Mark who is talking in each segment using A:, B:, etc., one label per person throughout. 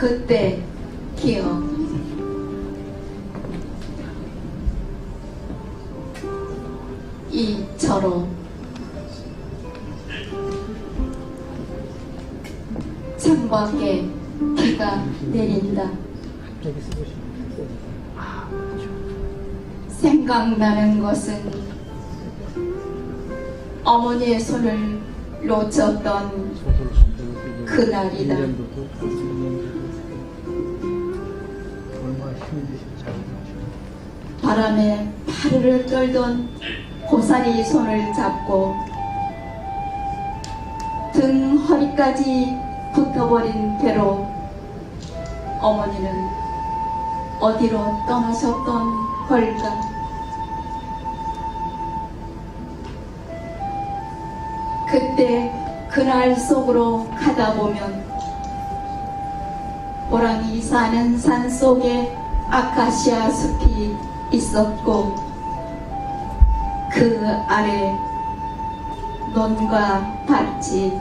A: 그때 기억 이처럼 창밖에 비가 내린다. 생각나는 것은 어머니의 손을 놓쳤던 그날이다. 바람에 파르르 떨던 고사리 손을 잡고 등 허리까지 붙어버린 배로 어머니는 어디로 떠나셨던 걸까? 그때 그날 속으로 가다 보면 호랑이 사는 산 속에 아카시아 숲이 있었고 그 아래 논과 밭이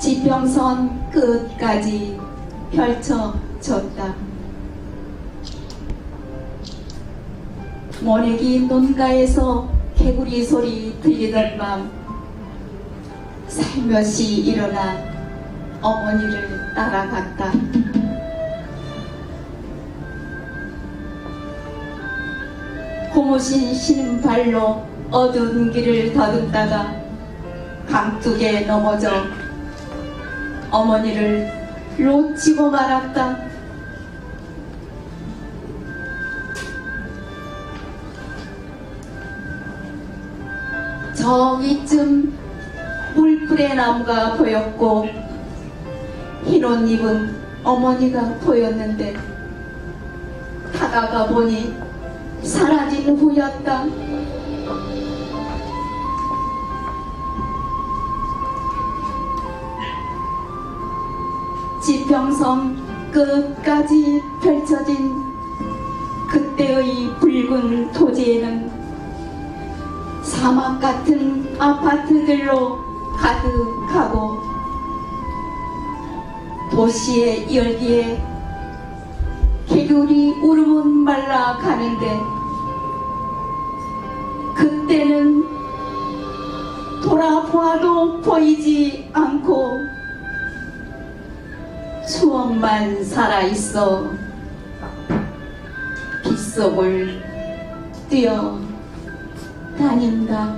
A: 지평선 끝까지 펼쳐졌다. 모내기 논가에서 개구리 소리 들리던 밤 살며시 일어나 어머니를 따라갔다. 고무신 신발로 어두운 길을 더듬다가 강둑에 넘어져 어머니를 놓치고 말았다. 저기쯤 물풀의 나무가 보였고 흰옷 입은 어머니가 보였는데 다가가 보니 사라진 후였다. 지평선 끝까지 펼쳐진 그때의 붉은 토지에는 사막 같은 아파트들로 가득하고 도시의 열기에 개구리 울음은 말라가는데 그때는 돌아보아도 보이지 않고 추억만 살아있어 빗속을 뛰어 다닌다.